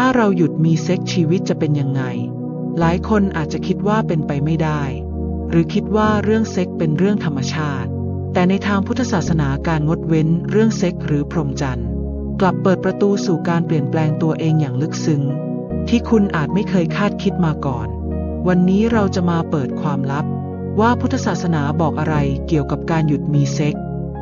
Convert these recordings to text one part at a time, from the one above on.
ถ้าเราหยุดมีเซ็กชีวิตจะเป็นยังไง หลายคนอาจจะคิดว่าเป็นไปไม่ได้ หรือคิดว่าเรื่องเซ็กเป็นเรื่องธรรมชาติ แต่ในทางพุทธศาสนาการงดเว้นเรื่องเซ็กหรือพรหมจรรย์กลับเปิดประตูสู่การเปลี่ยนแปลงตัวเองอย่างลึกซึ้ง ที่คุณอาจไม่เคยคาดคิดมาก่อน วันนี้เราจะมาเปิดความลับ ว่าพุทธศาสนาบอกอะไรเกี่ยวกับการหยุดมีเซ็ก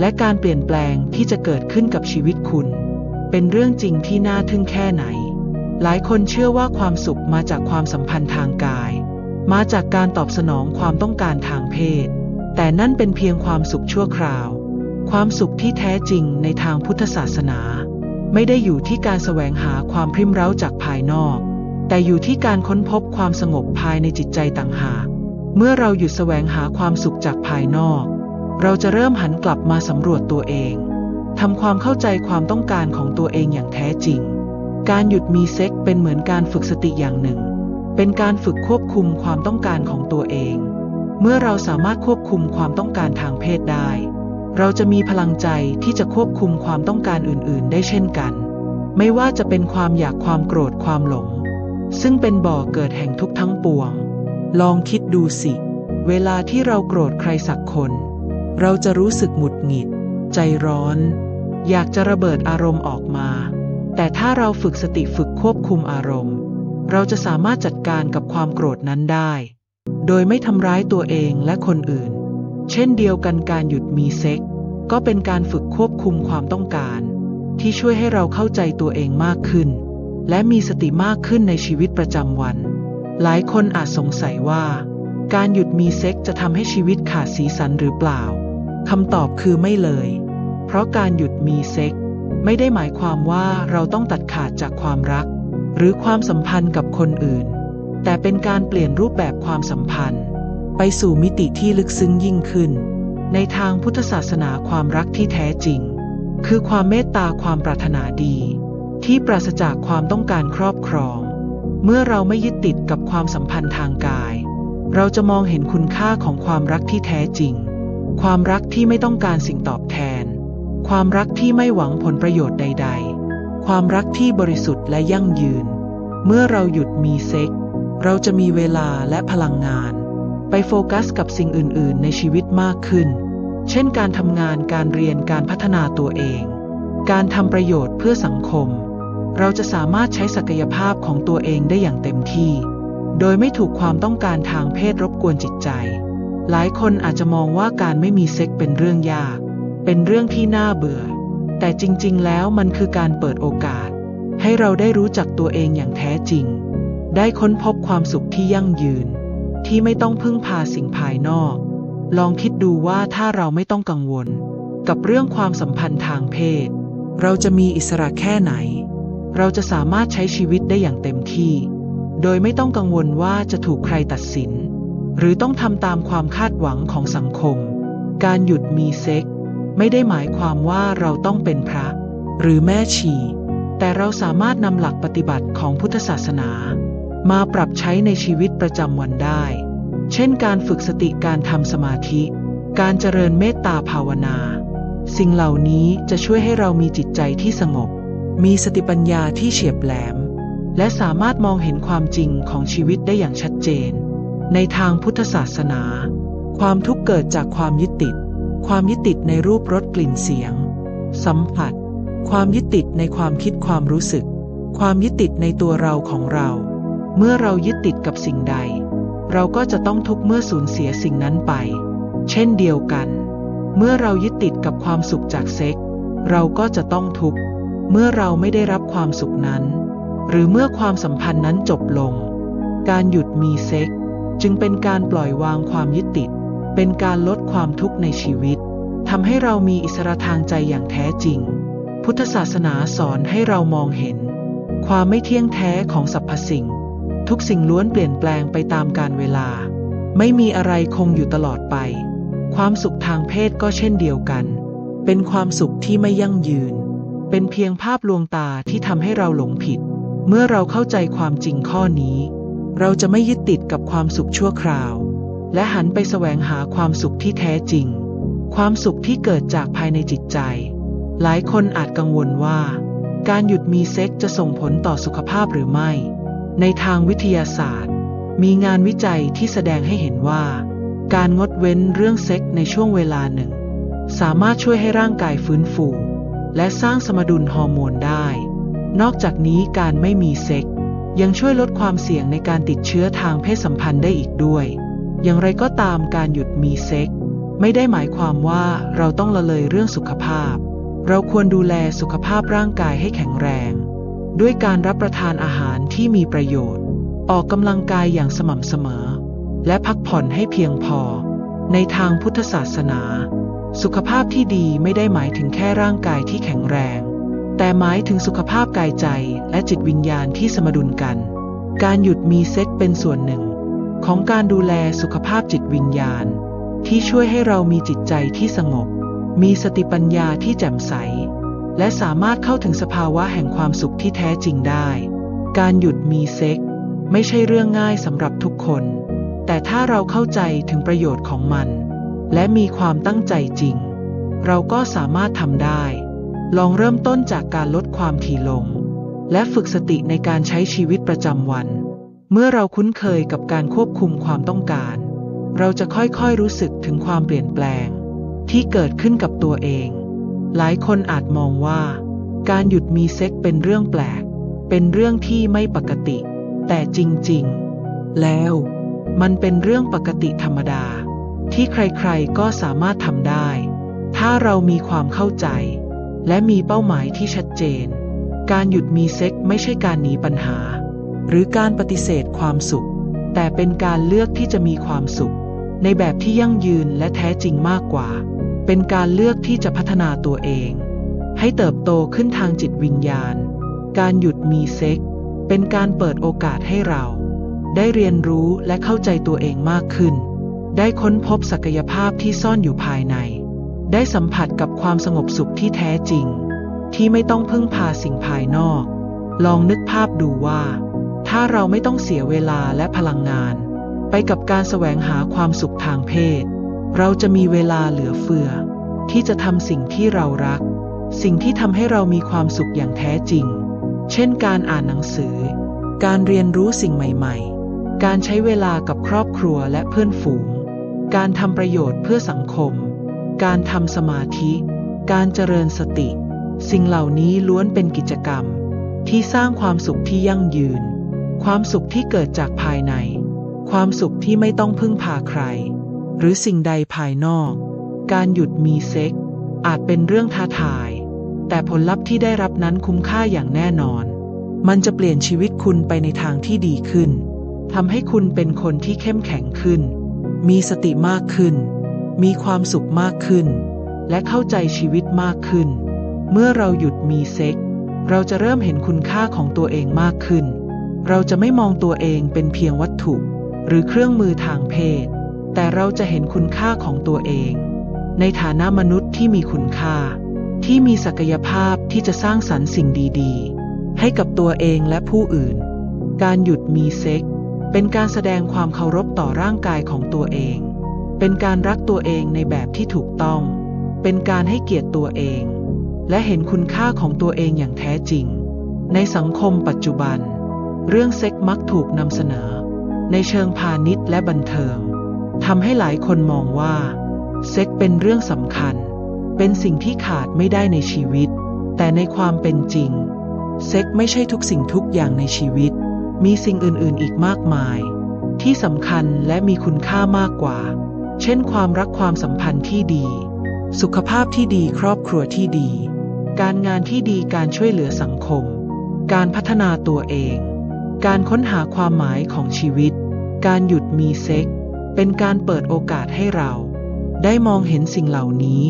และการเปลี่ยนแปลงที่จะเกิดขึ้นกับชีวิตคุณ เป็นเรื่องจริงที่น่าทึ่งแค่ไหน หลายคนเชื่อว่าความสุขมาจากความสัมพันธ์ทางกาย มาจากการตอบสนองความต้องการทางเพศ แต่นั่นเป็นเพียงความสุขชั่วคราว ความสุขที่แท้จริงในทางพุทธศาสนา ไม่ได้อยู่ที่การแสวงหาความพริมเร้าจากภายนอก แต่อยู่ที่การค้นพบความสงบภายในจิตใจต่างหาก เมื่อเราหยุดแสวงหาความสุขจากภายนอก เราจะเริ่มหันกลับมาสำรวจตัวเองทำความเข้าใจความต้องการของตัวเองอย่างแท้จริง การหยุดมีเซ็กเป็นเหมือนการฝึกสติอย่างหนึ่ง เป็นการฝึกควบคุมความต้องการของตัวเอง เมื่อเราสามารถควบคุมความต้องการทางเพศได้ เราจะมีพลังใจที่จะควบคุมความต้องการอื่น ๆ ได้เช่นกัน ไม่ว่าจะเป็นความอยากความโกรธความหลง ซึ่งเป็นบ่อเกิดแห่งทุกทั้งปวง ลองคิดดูสิ เวลาที่เราโกรธใครสักคน เราจะรู้สึกหงุดหงิด ใจร้อน อยากจะระเบิดอารมณ์ออกมา แต่ถ้าเราฝึกสติฝึกควบคุมอารมณ์ เราจะสามารถจัดการกับความโกรธนั้นได้ โดยไม่ทำร้ายตัวเองและคนอื่น เช่นเดียวกันการหยุดมีเซ็ก ก็เป็นการฝึกควบคุมความต้องการ ที่ช่วยให้เราเข้าใจตัวเองมากขึ้น และมีสติมากขึ้นในชีวิตประจำวัน หลายคนอาจสงสัยว่า การหยุดมีเซ็กจะทำให้ชีวิตขาดสีสันหรือเปล่าคำตอบคือไม่เลย เพราะการหยุดมีเซ็ก ไม่ได้หมายความว่าเราต้องตัดขาดจากความรัก หรือความสัมพันธ์กับคนอื่น แต่เป็นการเปลี่ยนรูปแบบความสัมพันธ์ ไปสู่มิติที่ลึกซึ้งยิ่งขึ้น ในทางพุทธศาสนาความรักที่แท้จริง คือความเมตตาความปรารถนาดี ที่ปราศจากความต้องการครอบครอง เมื่อเราไม่ยึดติดกับความสัมพันธ์ทางกาย เราจะมองเห็นคุณค่าของความรักที่แท้จริง ความรักที่ไม่ต้องการสิ่งตอบแทน ความรักที่ไม่หวังผลประโยชน์ใด ๆ ความรักที่บริสุทธิ์และยั่งยืน เมื่อเราหยุดมีเซ็ก เราจะมีเวลาและพลังงาน ไปโฟกัสกับสิ่งอื่น ๆ ในชีวิตมากขึ้น เช่นการทำงานการเรียนการพัฒนาตัวเอง การทำประโยชน์เพื่อสังคม เราจะสามารถใช้ศักยภาพของตัวเองได้อย่างเต็มที่ โดยไม่ถูกความต้องการทางเพศรบกวนจิตใจ หลายคนอาจจะมองว่าการไม่มีเซ็กเป็นเรื่องยาก เป็นเรื่องที่น่าเบื่อ แต่จริง ๆ แล้วมันคือการเปิดโอกาส ให้เราได้รู้จักตัวเองอย่างแท้จริง ได้ค้นพบความสุขที่ยั่งยืน ที่ไม่ต้องพึ่งพาสิ่งภายนอก ลองคิดดูว่าถ้าเราไม่ต้องกังวล กับเรื่องความสัมพันธ์ทางเพศ เราจะมีอิสระแค่ไหน เราจะสามารถใช้ชีวิตได้อย่างเต็มที่ โดยไม่ต้องกังวลว่าจะถูกใครตัดสิน หรือต้องทำตามความคาดหวังของสังคม การหยุดมีเซ็ก ไม่ได้หมายความว่าเราต้องเป็นพระ หรือแม่ชี แต่เราสามารถนำหลักปฏิบัติของพุทธศาสนา มาปรับใช้ในชีวิตประจำวันได้ เช่นการฝึกสติการทำสมาธิ การเจริญเมตตาภาวนา สิ่งเหล่านี้จะช่วยให้เรามีจิตใจที่สงบ มีสติปัญญาที่เฉียบแหลม และสามารถมองเห็นความจริงของชีวิตได้อย่างชัดเจน ในทางพุทธศาสนา ความทุกข์เกิดจากความยึดติด ความยึดติดในรูปรสกลิ่นเสียง สัมผัส ความยึดติดในความคิดความรู้สึก ความยึดติดในตัวเราของเรา เมื่อเรายึดติดกับสิ่งใด เราก็จะต้องทุกข์เมื่อสูญเสียสิ่งนั้นไป เช่นเดียวกัน เมื่อเรายึดติดกับความสุขจากเซ็ก เราก็จะต้องทุกข์เมื่อเราไม่ได้รับความสุขนั้น หรือเมื่อความสัมพันธ์นั้นจบลง การหยุดมีเซ็ก จึงเป็นการปล่อยวางความยึดติด เป็นการลดความทุกข์ในชีวิตทำให้เรามีอิสระทางใจอย่างแท้จริง พุทธศาสนาสอนให้เรามองเห็น ความไม่เที่ยงแท้ของสรรพสิ่ง ทุกสิ่งล้วนเปลี่ยนแปลงไปตามกาลเวลา ไม่มีอะไรคงอยู่ตลอดไป ความสุขทางเพศก็เช่นเดียวกัน เป็นความสุขที่ไม่ยั่งยืน เป็นเพียงภาพลวงตาที่ทำให้เราหลงผิด เมื่อเราเข้าใจความจริงข้อนี้ เราจะไม่ยึดติดกับความสุขชั่วคราว และหันไปแสวงหาความสุขที่แท้จริง ความสุขที่เกิดจากภายในจิตใจ หลายคนอาจกังวลว่า การหยุดมีเซ็กจะส่งผลต่อสุขภาพหรือไม่ ในทางวิทยาศาสตร์ มีงานวิจัยที่แสดงให้เห็นว่า การงดเว้นเรื่องเซ็กในช่วงเวลาหนึ่ง สามารถช่วยให้ร่างกายฟื้นฟู และสร้างสมดุลฮอร์โมนได้ นอกจากนี้การไม่มีเซ็กยังช่วยลดความเสี่ยงในการติดเชื้อทางเพศสัมพันธ์ได้อีกด้วย อย่างไรก็ตามการหยุดมีเซ็กไม่ได้หมายความว่าเราต้องละเลยเรื่องสุขภาพ เราควรดูแลสุขภาพร่างกายให้แข็งแรง ด้วยการรับประทานอาหารที่มีประโยชน์ ออกกำลังกายอย่างสม่ำเสมอ และพักผ่อนให้เพียงพอ ในทางพุทธศาสนา สุขภาพที่ดีไม่ได้หมายถึงแค่ร่างกายที่แข็งแรง แต่หมายถึงสุขภาพกายใจและจิตวิญญาณที่สมดุลกัน การหยุดมีเซ็กเป็นส่วนหนึ่ง ของการดูแลสุขภาพจิตวิญญาณ ที่ช่วยให้เรามีจิตใจที่สงบ มีสติปัญญาที่แจ่มใส และสามารถเข้าถึงสภาวะแห่งความสุขที่แท้จริงได้ การหยุดมีเซ็ก ไม่ใช่เรื่องง่ายสำหรับทุกคน แต่ถ้าเราเข้าใจถึงประโยชน์ของมัน และมีความตั้งใจจริง เราก็สามารถทำได้ ลองเริ่มต้นจากการลดความถี่ลง และฝึกสติในการใช้ชีวิตประจำวัน เมื่อเราคุ้นเคยกับการควบคุมความต้องการ เราจะค่อยๆรู้สึกถึงความเปลี่ยนแปลง ที่เกิดขึ้นกับตัวเอง หลายคนอาจมองว่า การหยุดมีเซ็กเป็นเรื่องแปลก เป็นเรื่องที่ไม่ปกติ แต่จริงๆ แล้วมันเป็นเรื่องปกติธรรมดา ที่ใครๆก็สามารถทำได้ ถ้าเรามีความเข้าใจ และมีเป้าหมายที่ชัดเจน การหยุดมีเซ็กไม่ใช่การหนีปัญหา หรือการปฏิเสธความสุข แต่เป็นการเลือกที่จะมีความสุข ในแบบที่ยั่งยืนและแท้จริงมากกว่า เป็นการเลือกที่จะพัฒนาตัวเอง ให้เติบโตขึ้นทางจิตวิญญาณ การหยุดมีเซ็ก เป็นการเปิดโอกาสให้เรา ได้เรียนรู้และเข้าใจตัวเองมากขึ้น ได้ค้นพบศักยภาพที่ซ่อนอยู่ภายใน ได้สัมผัสกับความสงบสุขที่แท้จริง ที่ไม่ต้องพึ่งพาสิ่งภายนอก ลองนึกภาพดูว่า ถ้าเราไม่ต้องเสียเวลาและพลังงาน ไปกับการแสวงหาความสุขทางเพศ เราจะมีเวลาเหลือเฟือ ที่จะทำสิ่งที่เรารัก สิ่งที่ทำให้เรามีความสุขอย่างแท้จริง เช่นการอ่านหนังสือ การเรียนรู้สิ่งใหม่ๆ การใช้เวลากับครอบครัวและเพื่อนฝูง การทำประโยชน์เพื่อสังคม การทำสมาธิ การเจริญสติ สิ่งเหล่านี้ล้วนเป็นกิจกรรมที่สร้างความสุขที่ยั่งยืน ความสุขที่เกิดจากภายใน ความสุขที่ไม่ต้องพึ่งพาใคร หรือสิ่งใดภายนอก การหยุดมีเซ็ก อาจเป็นเรื่องท้าทาย แต่ผลลัพธ์ที่ได้รับนั้นคุ้มค่าอย่างแน่นอน มันจะเปลี่ยนชีวิตคุณไปในทางที่ดีขึ้นทำให้คุณเป็นคนที่เข้มแข็งขึ้น มีสติมากขึ้น มีความสุขมากขึ้น และเข้าใจชีวิตมากขึ้น เมื่อเราหยุดมีเซ็ก เราจะเริ่มเห็นคุณค่าของตัวเองมากขึ้น เราจะไม่มองตัวเองเป็นเพียงวัตถุ หรือเครื่องมือทางเพศ แต่เราจะเห็นคุณค่าของตัวเอง ในฐานะมนุษย์ที่มีคุณค่า ที่มีศักยภาพที่จะสร้างสรรค์สิ่งดีๆ ให้กับตัวเองและผู้อื่น การหยุดมีเซ็ก เป็นการแสดงความเคารพต่อร่างกายของตัวเอง เป็นการรักตัวเองในแบบที่ถูกต้อง เป็นการให้เกียรติตัวเอง และเห็นคุณค่าของตัวเองอย่างแท้จริง ในสังคมปัจจุบัน เรื่องเซ็กมักถูกนำเสนอ ในเชิงพาณิชย์และบันเทิงทำให้หลายคนมองว่า เซ็กเป็นเรื่องสำคัญ เป็นสิ่งที่ขาดไม่ได้ในชีวิต แต่ในความเป็นจริง เซ็กไม่ใช่ทุกสิ่งทุกอย่างในชีวิต มีสิ่งอื่นๆอีกมากมาย ที่สำคัญและมีคุณค่ามากกว่า เช่น ความรักความสัมพันธ์ที่ดี สุขภาพที่ดีครอบครัวที่ดี การงานที่ดีการช่วยเหลือสังคม การพัฒนาตัวเอง การค้นหาความหมายของชีวิต การหยุดมีเซ็ก เป็นการเปิดโอกาสให้เรา ได้มองเห็นสิ่งเหล่านี้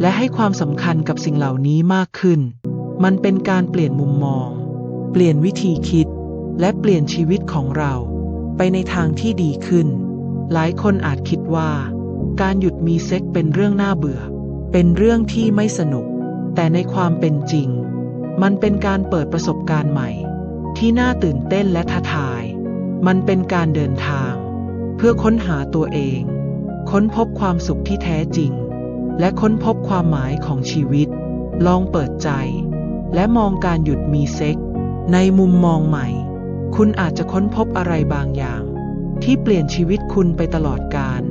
และให้ความสำคัญกับสิ่งเหล่านี้มากขึ้น มันเป็นการเปลี่ยนมุมมอง เปลี่ยนวิธีคิด และเปลี่ยนชีวิตของเรา ไปในทางที่ดีขึ้น หลายคนอาจคิดว่า การหยุดมีเซ็กเป็นเรื่องน่าเบื่อ เป็นเรื่องที่ไม่สนุก แต่ในความเป็นจริง มันเป็นการเปิดประสบการณ์ใหม่ ที่น่าตื่นเต้นและท้าทาย มันเป็นการเดินทาง เพื่อค้นหาตัวเอง ค้นพบความสุขที่แท้จริง และค้นพบความหมายของชีวิต ลองเปิดใจ และมองการหยุดมีเซ็ก ในมุมมองใหม่ คุณอาจจะค้นพบอะไรบางอย่าง ที่เปลี่ยนชีวิตคุณไปตลอดกาล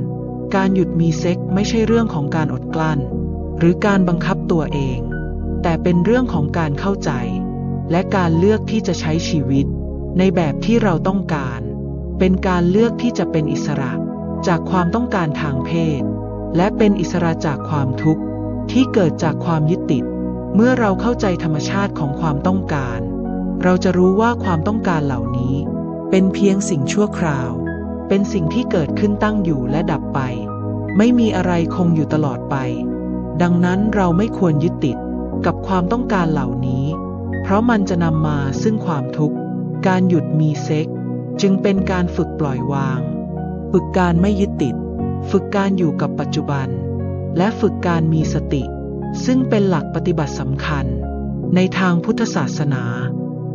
การหยุดมีเซ็กไม่ใช่เรื่องของการอดกลั้น หรือการบังคับตัวเอง แต่เป็นเรื่องของการเข้าใจ และการเลือกที่จะใช้ชีวิต ในแบบที่เราต้องการ เป็นการเลือกที่จะเป็นอิสระ จากความต้องการทางเพศ และเป็นอิสระจากความทุกข์ที่เกิดจากความยึดติด เมื่อเราเข้าใจธรรมชาติของความต้องการ เราจะรู้ว่าความต้องการเหล่านี้ เป็นเพียงสิ่งชั่วคราว เป็นสิ่งที่เกิดขึ้นตั้งอยู่และดับไป ไม่มีอะไรคงอยู่ตลอดไป ดังนั้นเราไม่ควรยึดติดกับความต้องการเหล่านี้ ราะมันจะนำมาซึ่งความทุกข์ การหยุดมีเซ็ก จึงเป็นการฝึกปล่อยวาง ฝึกการไม่ยึดติด ฝึกการอยู่กับปัจจุบัน และฝึกการมีสติ ซึ่งเป็นหลักปฏิบัติสำคัญ ในทางพุทธศาสนา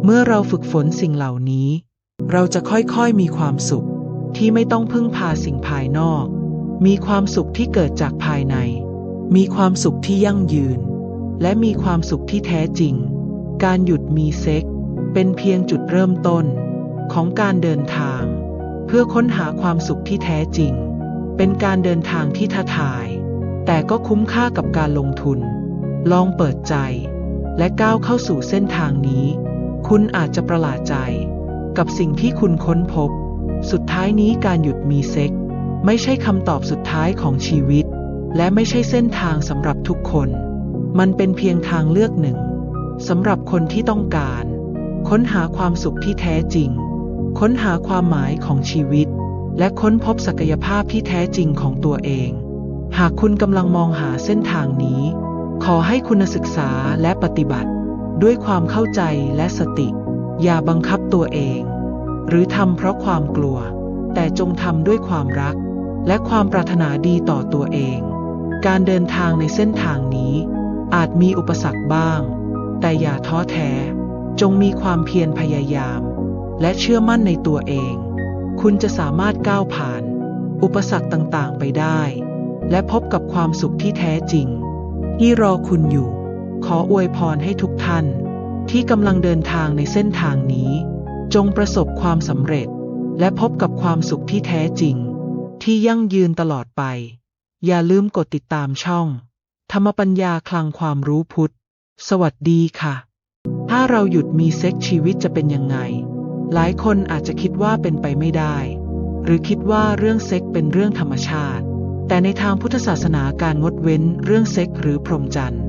เมื่อเราฝึกฝนสิ่งเหล่านี้ เราจะค่อยๆมีความสุข ที่ไม่ต้องพึ่งพาสิ่งภายนอก มีความสุขที่เกิดจากภายใน มีความสุขที่ยั่งยืน และมีความสุขที่แท้จริง การหยุดมีเซ็ก เป็นเพียงจุดเริ่มต้น ของการเดินทาง เพื่อค้นหาความสุขที่แท้จริง เป็นการเดินทางที่ท้าทาย แต่ก็คุ้มค่ากับการลงทุน ลองเปิดใจ และก้าวเข้าสู่เส้นทางนี้ คุณอาจจะประหลาดใจ กับสิ่งที่คุณค้นพบ สุดท้ายนี้การหยุดมีเซ็ก ไม่ใช่คำตอบสุดท้ายของชีวิต และไม่ใช่เส้นทางสำหรับทุกคน มันเป็นเพียงทางเลือกหนึ่ง สำหรับคนที่ต้องการ ค้นหาความสุขที่แท้จริง ค้นหาความหมายของชีวิต และค้นพบศักยภาพที่แท้จริงของตัวเอง หากคุณกำลังมองหาเส้นทางนี้ ขอให้คุณศึกษาและปฏิบัติ ด้วยความเข้าใจและสติ อย่าบังคับตัวเอง หรือทำเพราะความกลัว แต่จงทำด้วยความรัก และความปรารถนาดีต่อตัวเอง การเดินทางในเส้นทางนี้ อาจมีอุปสรรคบ้าง แต่อย่าท้อแท้ จงมีความเพียรพยายาม และเชื่อมั่นในตัวเอง คุณจะสามารถก้าวผ่าน อุปสรรคต่างๆไปได้ และพบกับความสุขที่แท้จริง ที่รอคุณอยู่ ขออวยพรให้ทุกท่าน ที่กำลังเดินทางในเส้นทางนี้ จงประสบความสำเร็จ และพบกับความสุขที่แท้จริง ที่ยั่งยืนตลอดไป อย่าลืมกดติดตามช่อง ธรรมปัญญาคลังความรู้พุทธ สวัสดีค่ะ ถ้าเราหยุดมีเซ็กชีวิตจะเป็นยังไง หลายคนอาจจะคิดว่าเป็นไปไม่ได้ หรือคิดว่าเรื่องเซ็กเป็นเรื่องธรรมชาติ แต่ในทางพุทธศาสนาการงดเว้นเรื่องเซ็กหรือพรหมจรรย์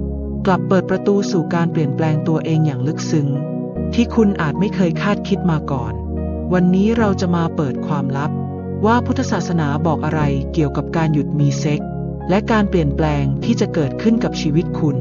กลับเปิดประตูสู่การเปลี่ยนแปลงตัวเองอย่างลึกซึ้ง ที่คุณอาจไม่เคยคาดคิดมาก่อน วันนี้เราจะมาเปิดความลับ ว่าพุทธศาสนาบอกอะไรเกี่ยวกับการหยุดมีเซ็กและการเปลี่ยนแปลงที่จะเกิดขึ้นกับชีวิตคุณ